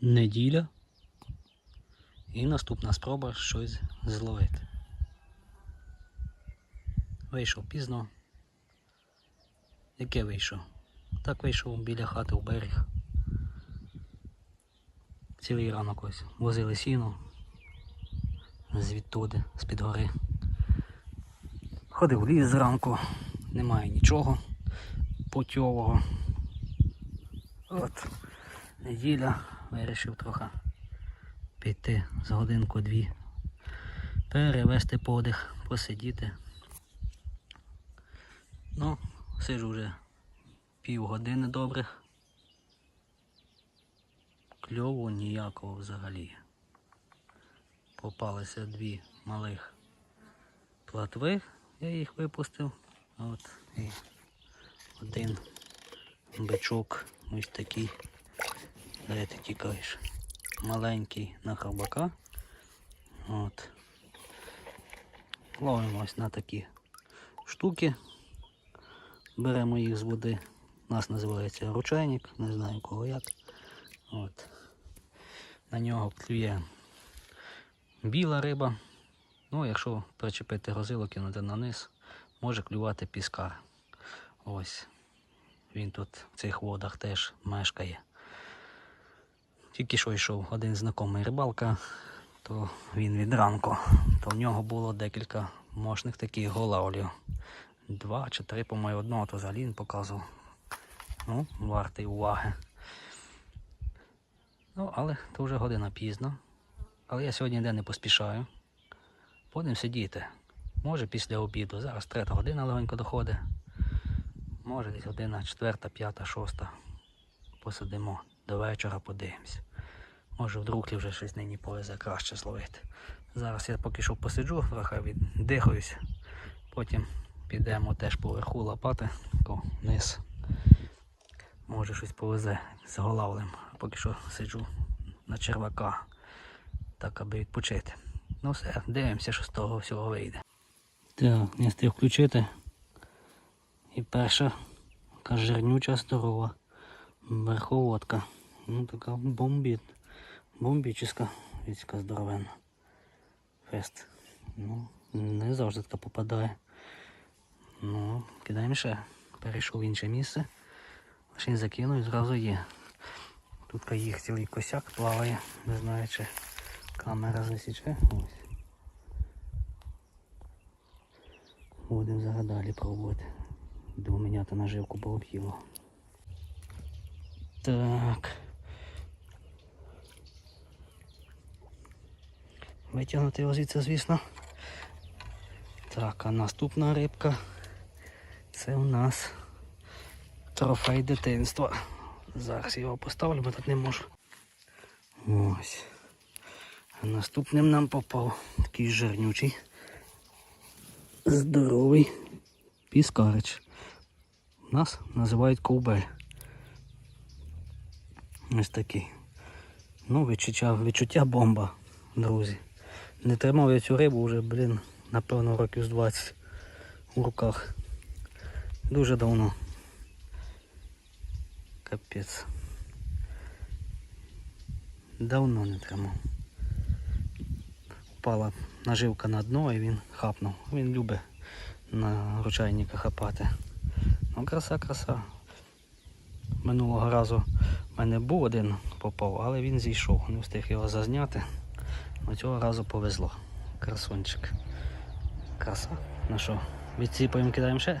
неділя. І наступна спроба щось зловити. Вийшов пізно. Яке вийшов? Так вийшов біля хати в берег. Цілий ранок ось. Возили сіно звідтуди, з-під гори. Ходив в ліс зранку, немає нічого путьового. От, неділя, вирішив трохи піти з годинку-дві, перевести подих, посидіти. Ну, сиджу вже півгодини добрих. Кльову ніякого взагалі. Попалися дві малих платви, я їх випустив. От і один бичок ось такий. Де ти тікаєш? Маленький на хабака. От. Ловимо ось на такі штуки. Беремо їх з води. У нас називається ручайник, не знаю кого як. От. На нього клює біла риба. Ну, якщо причепити грозило, кинути на низ, може клювати піскар. Ось. Він тут в цих водах теж мешкає. Тільки що йшов один знайомий рибалка, то він від ранку, то в нього було декілька мощних таких голавлів. Два чи три, по-моєму, одного, то взагалі він показував. Ну, вартий уваги. Ну, але то вже година пізно. Але я сьогодні ніде не поспішаю. Будемо сидіти. Може після обіду. Зараз третя година легонько доходить. Може десь година четверта, п'ята, шоста. Посидимо до вечора, подивимось. Може в друклі вже щось нині повезе краще зловити. Зараз я поки що посиджу, трохи віддихаюсь. Потім підемо теж поверху лопати, вниз. Може щось повезе з голавлем. Поки що сиджу на червака, так аби відпочити. Ну все, дивимося, що з того всього вийде. Так, не встиг включити. І перша така жирнюча здорова верховодка. Ну така бомбіт. Бомбічна, віцька здоровенна. Фест. Ну, не завжди така попадає. Ну, кидаємо ще. Перейшов в інше місце. Лише закинув і зразу є. Тут їх цілий косяк плаває, не знаю чи камера засіче. Будемо зараз далі пробувати. Двоменята наживку пооб'їло. Так. Витягнути його звідси, звісно. Так, а наступна рибка це у нас трофей дитинства. Зараз його поставлю, бо тут не можу. Ось. А наступним нам попав такий жирнючий, здоровий піскарич. Нас називають ковбель. Ось такий. Ну, відчуття, відчуття бомба, друзі. Не тримав я цю рибу вже, блін, напевно, років з 20 у руках. Дуже давно. Капець. Давно не тримав. Впала наживка на дно і він хапнув. Він любить на ручайника хапати. Ну, краса, краса. Минулого разу в мене був один попав, але він зійшов. Не встиг його зазняти. Но цього разу повезло. Красунчик. Краса. Ну що, відсіпаємо, кидаємо ще?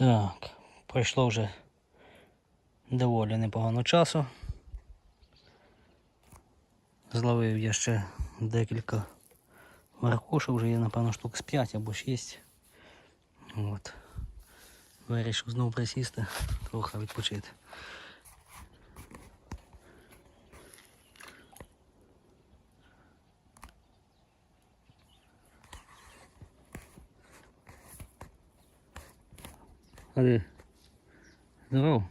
Так, пройшло вже доволі непогано часу. Зловив я ще декілька маркушок, вже є, напевно, штук з 5 або 6. От. Вирішив знову присісти, трохи відпочити. Ходи. Здоров.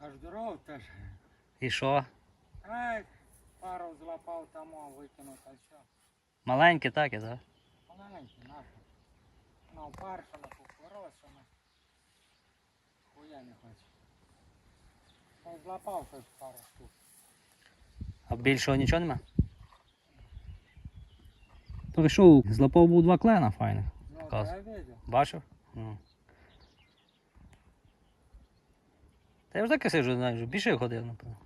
Аж здоров теж. І що? Ай, пару злапав там, а викинув, та що. Маленьке так, і так? Маленький нахуй. Ну, паршами, кукуросами. Хуя не хочу. Й злапав щось пару штук. А більшого нічого нема? Прийшов, злапав був два клена файних. Ну, Каз. я видів. Бачив? Та я вже таки сиджу, знаєш, більше ходив, напевно.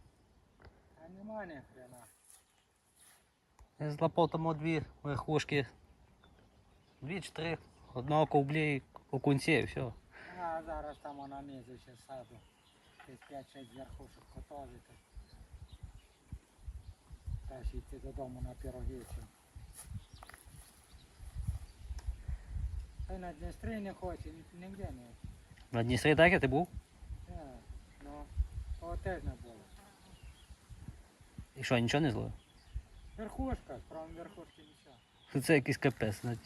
А нема ні хрена. Я злапав там дві верхушки. Дві чи три. Одного ковблі і окунці, і все. А зараз там на місці ще саду. Десь 5-6 верхушок готовити. Та ще йти додому на пироги. Та на Дністрі не хоче, ні- ніде не. На Дністрі так я ти був? Так, ну, того теж не було. І що, нічого не зловив? Верхушка, правом верхушки нічого. Це якийсь капець. знаєте.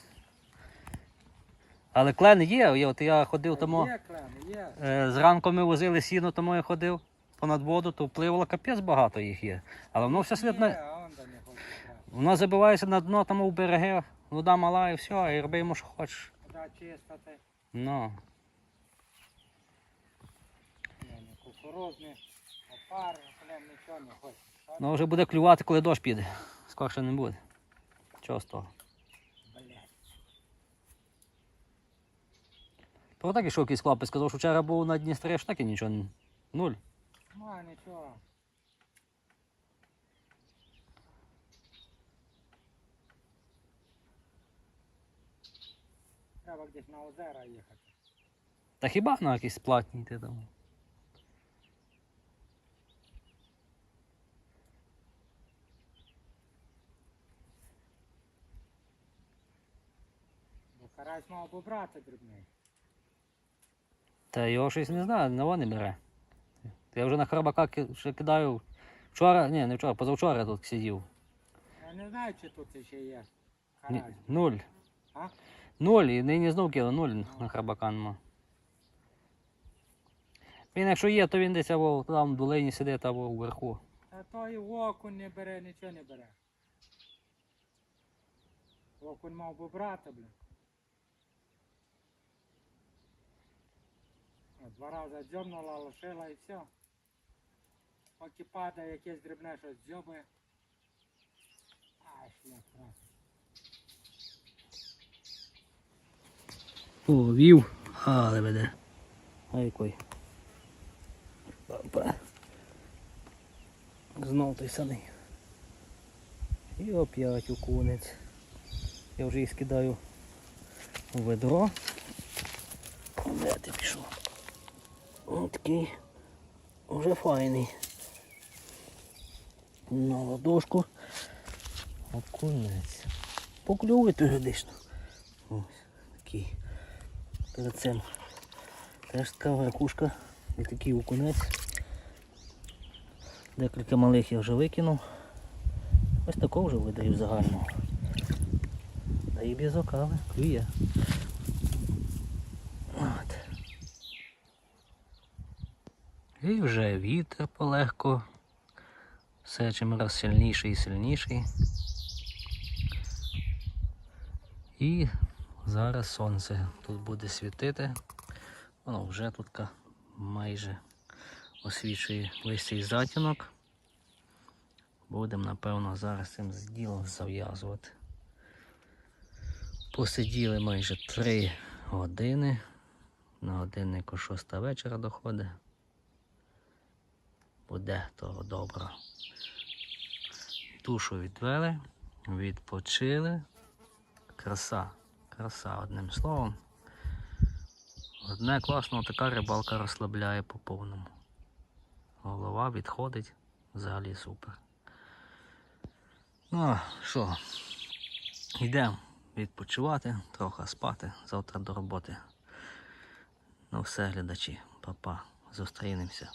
Але клени є, є, от я ходив тому. Є клени, є. Е, Зранку ми возили сіно, тому я ходив понад воду, то впливало капець багато їх є. Але воно все слід Є, на... а он до не. Воно забивається на дно там у береги, вода мала і все, і роби йому, що хочеш. Вода чиста. Ну. Ні, не кукурузний, опар, блин, нічого не хоче. Ну вже буде клювати, коли дощ піде. Скорше не буде. Чого з того? То так ішов якийсь хлопець, сказав, що вчора був на Дністрі, що так і нічого. Нуль. Ну, нічого. Треба десь на озера їхати. Та хіба на якісь платні йти там? Бо карась мав би брати дрібний. Та його щось не знаю, на не бере. Я вже на храбака ки- ще кидаю. Вчора, ні, не вчора, позавчора тут сидів. Я не знаю, чи тут ще є Ні, карась. нуль. А? Нуль, і нині знов кидав, нуль на хабаканма. Він якщо є, то він десь або там в долині сидить, або вверху. Та той окунь не бере, нічого не бере. Окунь мав би брати, блін. Два рази дзьобнула, лишила і все. Поки падає якесь дрібне щось дзьобає. Ай, шлях, раз. О, вів, але веде. А який. Опа. Знов той самий. І опять окунець. Я вже їх скидаю у ведро. Де ти пішов? Ось такий вже файний. На ладошку. Окунець. Поклювати періодично. Ось. Цим теж така ракушка і такий окунець. Декілька малих я вже викинув. Ось такого вже видаю загального. Та і без окави клює. От. І вже вітер полегко. Все чим раз сильніший і сильніший. І зараз сонце тут буде світити. Воно вже тут майже освічує весь цей затінок. Будемо, напевно, зараз цим ділом зав'язувати. Посиділи майже 3 години. На годиннику 6 вечора доходить. Буде того добре. Душу відвели, відпочили. Краса, краса одним словом. Одне класно, така рибалка розслабляє по повному. Голова відходить, взагалі супер. Ну, що, йдемо відпочивати, трохи спати, завтра до роботи. Ну все, глядачі, па-па, зустрінемося.